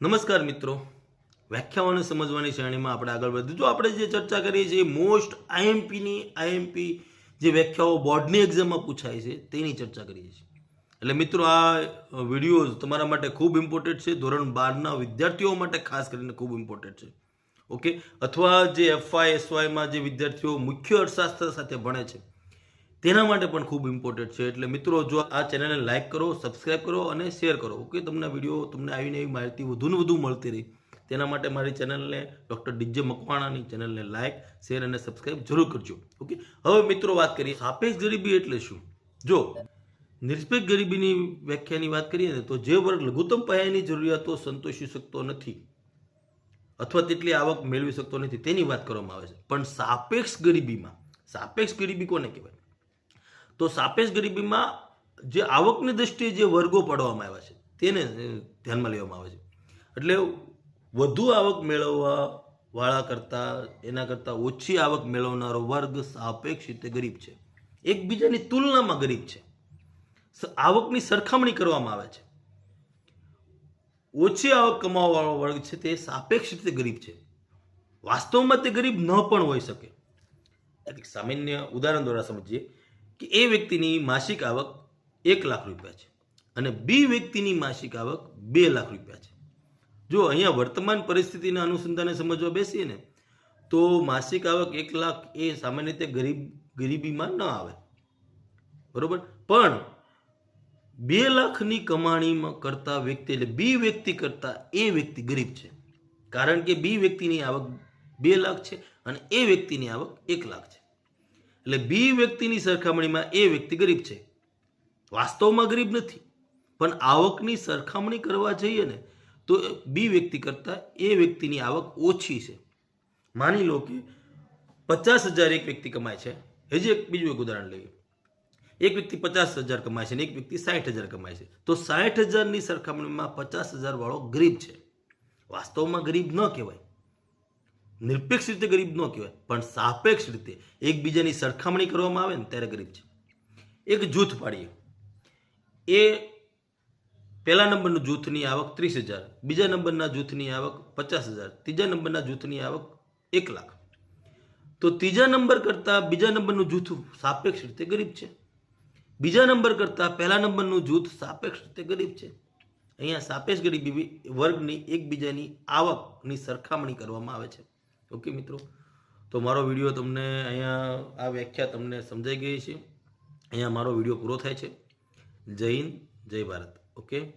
નમસ્કાર મિત્રો. વ્યાખ્યાઓને સમજવાની શ્રેણીમાં આપણે આગળ વધીએ જો આપણે જે ચર્ચા કરીએ છીએ મોસ્ટ આઈએમપીની આઈએમપી જે વ્યાખ્યાઓ બોર્ડની એક્ઝામમાં પૂછાય છે, તેની ચર્ચા કરીએ છીએ. એટલે મિત્રો, આ વિડીયોઝ તમારા માટે ખૂબ ઇમ્પોર્ટન્ટ છે. ધોરણ બારના વિદ્યાર્થીઓ માટે ખાસ કરીને ખૂબ ઇમ્પોર્ટન્ટ છે. ઓકે અથવા જે એફવાય એસવાયમાં જે વિદ્યાર્થીઓ મુખ્ય અર્થશાસ્ત્ર સાથે ભણે છે તેના માટે પણ ખૂબ ઇમ્પોર્ટન્ટ છે. એટલે મિત્રો, જો આ ચેનલને લાઇક કરો સબસ્ક્રાઇબ કરો અને શેર કરો. ઓકે તમને વીડિયો તમને આવીને એવી માહિતી વધુ ને વધુ મળતી રહી. તેના માટે મારી ચેનલને ડૉક્ટર ડીજે મકવાણાની ચેનલને લાઇક શેર અને સબસ્ક્રાઇબ જરૂર કરજો. ઓકે હવે મિત્રો વાત કરીએ સાપેક્ષ ગરીબી એટલે શું? જો, નિરપેક્ષ ગરીબીની વ્યાખ્યાની વાત કરીએ ને, તો જે વર્ગ લઘુત્તમ પાયાની જરૂરિયાતો સંતોષી શકતો નથી અથવા તેટલી આવક મેળવી શકતો નથી, તેની વાત કરવામાં આવે છે. પણ સાપેક્ષ ગરીબીમાં, સાપેક્ષ ગરીબી કોને કહેવાય? તો સાપેક્ષ ગરીબીમાં જે આવકની દ્રષ્ટિએ જે વર્ગો પાડવામાં આવ્યા છે, તેને ધ્યાનમાં લેવામાં આવે છે. એટલે વધુ આવક મેળવવા વાળા કરતાં, એના કરતાં ઓછી આવક મેળવનારો વર્ગ સાપેક્ષ રીતે ગરીબ છે. એકબીજાની તુલનામાં ગરીબ છે. આવકની સરખામણી કરવામાં આવે છે. ઓછી આવક કમાવાવાળો વર્ગ છે તે સાપેક્ષ રીતે ગરીબ છે. વાસ્તવમાં તે ગરીબ ન પણ હોઈ શકે. સામાન્ય ઉદાહરણ દ્વારા સમજીએ. કે એ વ્યક્તિની માસિક આવક એક લાખ રૂપિયા છે અને બી વ્યક્તિની માસિક આવક બે લાખ રૂપિયા છે. જો અહીંયા વર્તમાન પરિસ્થિતિના અનુસંધાને સમજવા બેસીએ ને, તો માસિક આવક એક લાખ એ સામાન્ય રીતે ગરીબ, ગરીબીમાં ન આવે. બરોબર? પણ બે લાખની કમાણીમાં કરતા વ્યક્તિ એટલે બી વ્યક્તિ કરતા એ વ્યક્તિ ગરીબ છે. કારણ કે બી વ્યક્તિની આવક બે લાખ છે અને એ વ્યક્તિની આવક એક લાખ છે. એટલે બી વ્યક્તિની સરખામણીમાં એ વ્યક્તિ ગરીબ છે. વાસ્તવમાં ગરીબ નથી, પણ આવકની સરખામણી કરવા જઈએ ને, તો બી વ્યક્તિ કરતાં એ વ્યક્તિની આવક ઓછી છે. માની લો કે પચાસ હજાર એક વ્યક્તિ કમાય છે. હજી એક બીજું એક ઉદાહરણ લઈએ. એક વ્યક્તિ પચાસ હજાર કમાય છે અને એક વ્યક્તિ સાઠ હજાર કમાય છે. તો સાઠ હજારની સરખામણીમાં પચાસ હજાર વાળો ગરીબ છે. વાસ્તવમાં ગરીબ ન કહેવાય. નિરપેક્ષ રીતે ગરીબ ન કહેવાય, પણ સાપેક્ષ રીતે એકબીજાની સરખામણી કરવામાં આવે ને ત્યારે ગરીબ છે. એક જૂથ પાડીએ. એ પહેલા નંબરનું જૂથની આવક ત્રીસ હજાર, બીજા નંબરના જૂથની આવક પચાસ હજાર, ત્રીજા નંબરના જૂથની આવક એક લાખ. તો ત્રીજા નંબર કરતાં બીજા નંબરનું જૂથ સાપેક્ષ રીતે ગરીબ છે. બીજા નંબર કરતાં પહેલા નંબરનું જૂથ સાપેક્ષ રીતે ગરીબ છે. અહીંયા સાપેક્ષ ગરીબી વર્ગની એકબીજાની આવકની સરખામણી કરવામાં આવે છે. ઓકે મિત્રો? તો મારો વીડિયો તમને અહીંયા આ વ્યાખ્યા તમને સમજાઈ ગઈ છે. અહીંયા મારો વીડિયો પૂરો થાય છે. જય હિન્દ, જય ભારત. ઓકે?